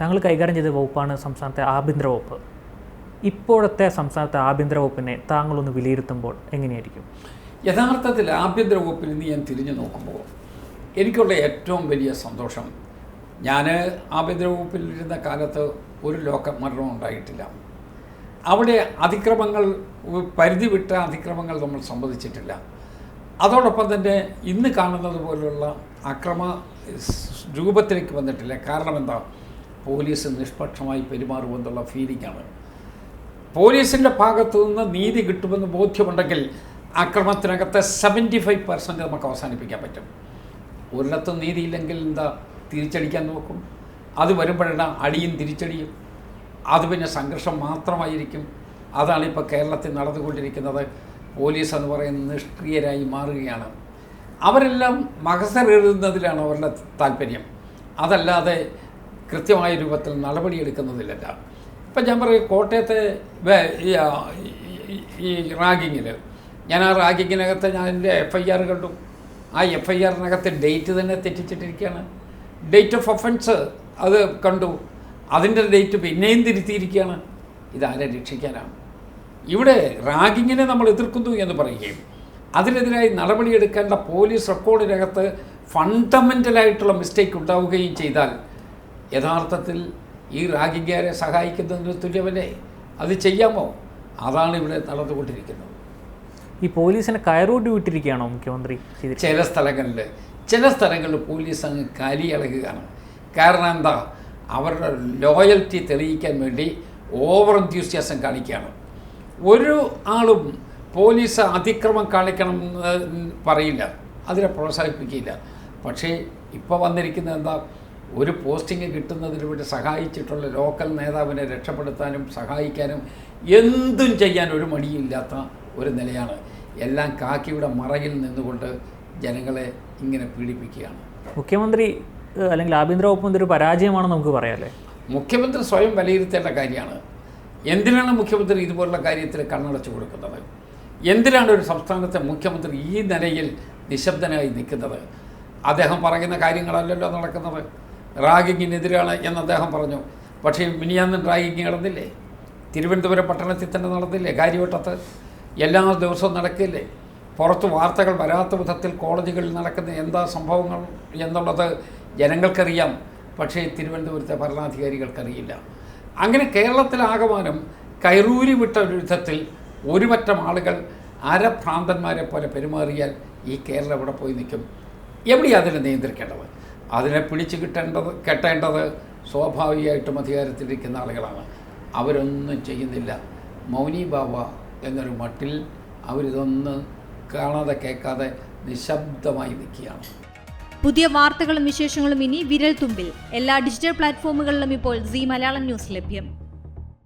താങ്കൾ കൈകാര്യം ചെയ്ത വകുപ്പാണ് സംസ്ഥാനത്തെ ആഭ്യന്തര വകുപ്പ്. ഇപ്പോഴത്തെ സംസ്ഥാനത്തെ ആഭ്യന്തര വകുപ്പിനെ താങ്കളൊന്ന് വിലയിരുത്തുമ്പോൾ എങ്ങനെയായിരിക്കും? യഥാർത്ഥത്തിൽ ആഭ്യന്തര വകുപ്പിൽ നിന്ന് ഞാൻ തിരിഞ്ഞു നോക്കുമ്പോൾ എനിക്കുള്ള ഏറ്റവും വലിയ സന്തോഷം ഞാൻ ആഭ്യന്തര വകുപ്പിലിരുന്ന കാലത്ത് ഒരു ലോക മരണവും ഉണ്ടായിട്ടില്ല. അവിടെ അതിക്രമങ്ങൾ പരിധി വിട്ട അതിക്രമങ്ങൾ നമ്മൾ സമ്മതിച്ചിട്ടില്ല. അതോടൊപ്പം തന്നെ ഇന്ന് കാണുന്നത് പോലുള്ള അക്രമ രൂപത്തിലേക്ക് വന്നിട്ടില്ല. കാരണം എന്താ? പോലീസ് നിഷ്പക്ഷമായി പെരുമാറുമെന്നുള്ള ഫീലിംഗാണ് പോലീസിന്റെ ഭാഗത്തു നിന്ന് നീതി കിട്ടുമെന്ന് ബോധ്യമുണ്ടെങ്കിൽ അക്രമത്തിനകത്ത് സെവന്റി ഫൈവ് പെർസെന്റ് നമുക്ക് അവസാനിപ്പിക്കാൻ പറ്റും. ഒരിടത്തും നീതിയില്ലെങ്കിൽ എന്താ തിരിച്ചടിക്കാൻ നോക്കും? അത് വരുമ്പോഴാണ് അടിയും തിരിച്ചടിയും. അത് പിന്നെ സംഘർഷം മാത്രമായിരിക്കും. അതാണ് ഇപ്പോൾ കേരളത്തിൽ നടന്നുകൊണ്ടിരിക്കുന്നത്. പോലീസ് എന്ന് പറയുന്ന നിഷ്ക്രിയരായി മാറുകയാണ്. അവരെല്ലാം മഹസർ എഴുതുന്നതിലാണ് അവരുടെ താല്പര്യം. അതല്ലാതെ കൃത്യമായ രൂപത്തിൽ നടപടിയെടുക്കുന്നതിലല്ല. ഇപ്പം ഞാൻ പറയും കോട്ടയത്തെ ഈ റാഗിങ്ങിൽ ഞാൻ ആ റാഗിങ്ങിനകത്ത് ഞാൻ എന്റെ എഫ് ഐ ആർ കണ്ടു. ആ എഫ് ഐ ആറിനകത്ത് ഡേറ്റ് തന്നെ തെറ്റിച്ചിട്ടിരിക്കുകയാണ്. ഡേറ്റ് ഓഫ് ഒഫൻസ് അത് കണ്ടു. അതിന്റെ ഡേറ്റ് പിന്നെയും തിരുത്തിയിരിക്കുകയാണ്. ഇതാരെ രക്ഷിക്കാനാണ്? ഇവിടെ റാഗിങ്ങിനെ നമ്മൾ എതിർക്കുന്നു എന്ന് പറയുകയും അതിനെതിരായി നടപടിയെടുക്കേണ്ട പോലീസ് റെക്കോർഡിനകത്ത് ഫണ്ടമെന്റലായിട്ടുള്ള മിസ്റ്റേക്ക് ഉണ്ടാവുകയും ചെയ്താൽ യഥാർത്ഥത്തിൽ ഈ റാഗിങ്ങുകാരെ സഹായിക്കുന്നതിന് തുല്യമല്ലേ? അത് ചെയ്യാമോ? അതാണ് ഇവിടെ നടന്നുകൊണ്ടിരിക്കുന്നത്. ഈ പോലീസിനെ കയറൂട്ടി വിട്ടിരിക്കുകയാണോ മുഖ്യമന്ത്രി ചില സ്ഥലങ്ങളിൽ ചില സ്ഥലങ്ങളിൽ പോലീസ് അങ്ങ് കലിയിളകുകയാണ് കാരണം എന്താ? അവരുടെ ലോയൽറ്റി തെളിയിക്കാൻ വേണ്ടി ഓവർ എന്ത്യൂസിയാസം കാണിക്കുകയാണ്. ഒരു ആളും പോലീസ് അതിക്രമം കാണിക്കണം എന്ന് പറയില്ല അതിനെ പ്രോത്സാഹിപ്പിക്കില്ല പക്ഷേ ഇപ്പോൾ വന്നിരിക്കുന്നത് എന്താ? ഒരു പോസ്റ്റിംഗ് കിട്ടുന്നതിന് വേണ്ടി സഹായിച്ചിട്ടുള്ള ലോക്കൽ നേതാവിനെ രക്ഷപ്പെടുത്താനും സഹായിക്കാനും എന്തും ചെയ്യാൻ ഒരു മടിയില്ലാത്ത ഒരു നിലയാണ്. എല്ലാം കാക്കിയുടെ മറയിൽ നിന്നുകൊണ്ട് ജനങ്ങളെ ഇങ്ങനെ പീഡിപ്പിക്കുകയാണ്. മുഖ്യമന്ത്രി അല്ലെങ്കിൽ ആഭ്യന്തര വകുപ്പ് മന്ത്രി ഒരു പരാജയമാണെന്ന് നമുക്ക് പറയാമല്ലേ മുഖ്യമന്ത്രി സ്വയം വിലയിരുത്തേണ്ട കാര്യമാണ്. എന്തിനാണ് മുഖ്യമന്ത്രി ഇതുപോലുള്ള കാര്യത്തിൽ കണ്ണടച്ചു കൊടുക്കുന്നത്? എന്തിനാണ് ഒരു സംസ്ഥാനത്തെ മുഖ്യമന്ത്രി ഈ നിലയിൽ നിശബ്ദനായി നിൽക്കുന്നത്? അദ്ദേഹം പറയുന്ന കാര്യങ്ങളല്ലല്ലോ നടക്കുന്നത്. റാഗിങ്ങിനെതിരാണ് എന്ന് അദ്ദേഹം പറഞ്ഞു. പക്ഷേ മിനിയാന്നൻ റാഗിങ് നടന്നില്ലേ? തിരുവനന്തപുരം പട്ടണത്തിൽ തന്നെ നടന്നില്ലേ? കാര്യവട്ടത്ത് എല്ലാ ദിവസവും നടക്കില്ലേ? പുറത്ത് വാർത്തകൾ വരാത്ത വിധത്തിൽ കോളേജുകളിൽ നടക്കുന്ന എന്താ സംഭവങ്ങൾ എന്നുള്ളത് ജനങ്ങൾക്കറിയാം. പക്ഷേ തിരുവനന്തപുരത്തെ ഭരണാധികാരികൾക്കറിയില്ല. അങ്ങനെ കേരളത്തിലാകമാനം കൈറൂരി വിട്ട ഒരു വിധത്തിൽ ഒരുപറ്റം ആളുകൾ അരഭ്രാന്തന്മാരെ പോലെ പെരുമാറിയാൽ ഈ കേരളം എവിടെ പോയി നിൽക്കും? എവിടെയാണ് അതിനെ നിയന്ത്രിക്കേണ്ടത്? അതിനെ പിടിച്ചു കിട്ടേണ്ടത് കെട്ടേണ്ടത് സ്വാഭാവികമായിട്ടും അധികാരത്തിലിരിക്കുന്ന ആളുകളാണ്. അവരൊന്നും ചെയ്യുന്നില്ല. മൗനി ബാബ എന്നൊരു മട്ടിൽ അവരിതൊന്നും കാണാതെ കേൾക്കാതെ നിശബ്ദമായി നിൽക്കുകയാണ്. പുതിയ വാർത്തകളും വിശേഷങ്ങളും ഇനി വിരൽ തുമ്പിൽ എല്ലാ ഡിജിറ്റൽ പ്ലാറ്റ്ഫോമുകളിലും ഇപ്പോൾ സി മലയാളം ന്യൂസ് ലഭ്യം.